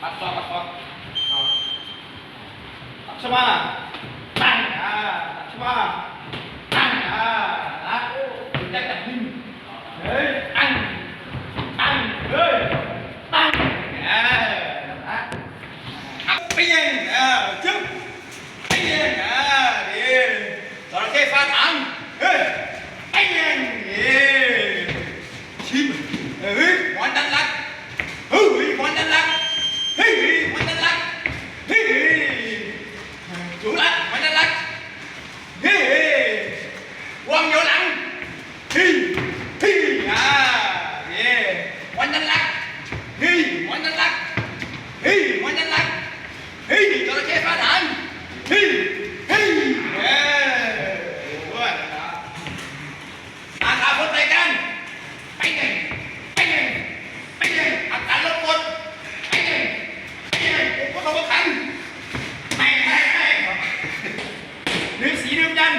bắt con bắt con ờ. bắt số ba. Tăng à bắt số ba. Tăng à đó chúng ta tập hình. Ờ. Đấy. Tăng tăng ơi. Tăng à đó bây giờ trước. มันนั่นละเฮ้ยมันนั่นละเฮ้ยจระเข้ฟาดหางเฮ้ยเฮ้ยเอ้ด้วยอาขาพ้นไปกัน ไปไงไปไงไอ้เนี่ยอาการลดหมดไอ้เนี่ยไอ้เนี่ยผมก็ต้องมาขันไม่ไม่ไม่หรือสีดื่มยัน